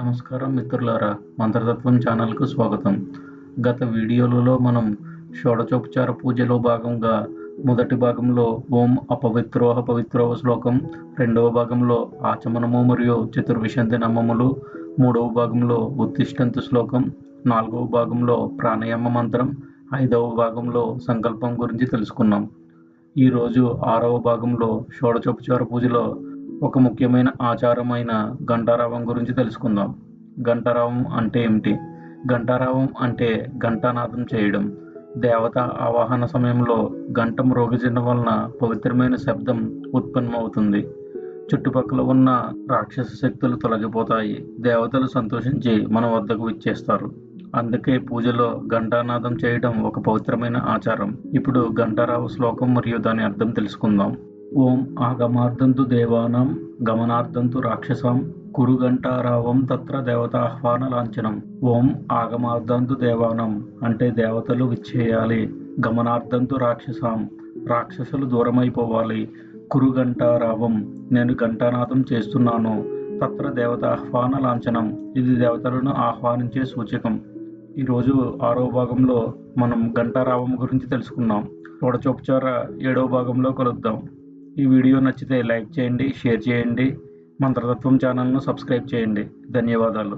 నమస్కారం మిత్రులారా మంత్రతత్వం ఛానల్కు స్వాగతం. గత వీడియోలలో మనం షోడచోపచార పూజలో భాగంగా మొదటి భాగంలో ఓం అపవిత్రోహ పవిత్రోహ శ్లోకం రెండవ భాగంలో ఆచమనము మరియు చతుర్విశంతి నామములు మూడవ భాగంలో ఉత్తిష్టంతు శ్లోకం నాలుగవ భాగంలో ప్రాణాయామ మంత్రం ఐదవ భాగంలో సంకల్పం గురించి తెలుసుకున్నాం. ఈరోజు ఆరవ భాగంలో షోడచోపచార పూజలో ఒక ముఖ్యమైన ఆచారమైన గంటారావం గురించి తెలుసుకుందాం. గంటారావం అంటే ఏమిటి? గంటారావం అంటే ఘంటానాదం చేయడం. దేవత ఆవాహన సమయంలో గంట మ్రోగించడం వలన పవిత్రమైన శబ్దం ఉత్పన్నమవుతుంది. చుట్టుపక్కల ఉన్న రాక్షస శక్తులు తొలగిపోతాయి. దేవతలు సంతోషించి మన వద్దకు విచ్చేస్తారు. అందుకే పూజలో ఘంటానాదం చేయడం ఒక పవిత్రమైన ఆచారం. ఇప్పుడు ఘంటారావు శ్లోకం మరియు దాని అర్థం తెలుసుకుందాం. ఓం ఆగమార్థంతు దేవానాం గమనార్థంతు రాక్షసాం కురుగంటారావం తత్ర దేవతాహ్వాన లాంఛనం. ఓం ఆగమార్థంతు దేవానం అంటే దేవతలు విచ్చేయాలి. గమనార్థంతు రాక్షసాం రాక్షసులు దూరమైపోవాలి. కురుగంటారావం నేను గంటానాదం చేస్తున్నాను. తత్ర దేవతాహ్వాన లాంఛనం ఇది దేవతలను ఆహ్వానించే సూచకం. ఈరోజు ఆరో భాగంలో మనం గంటారావం గురించి తెలుసుకున్నాం. తోడచొప్పుచార ఏడవ భాగంలో కలుద్దాం. ఈ వీడియో నచ్చితే లైక్ చేయండి షేర్ చేయండి. మంత్రతత్వం ఛానల్ను సబ్స్క్రైబ్ చేయండి. ధన్యవాదాలు.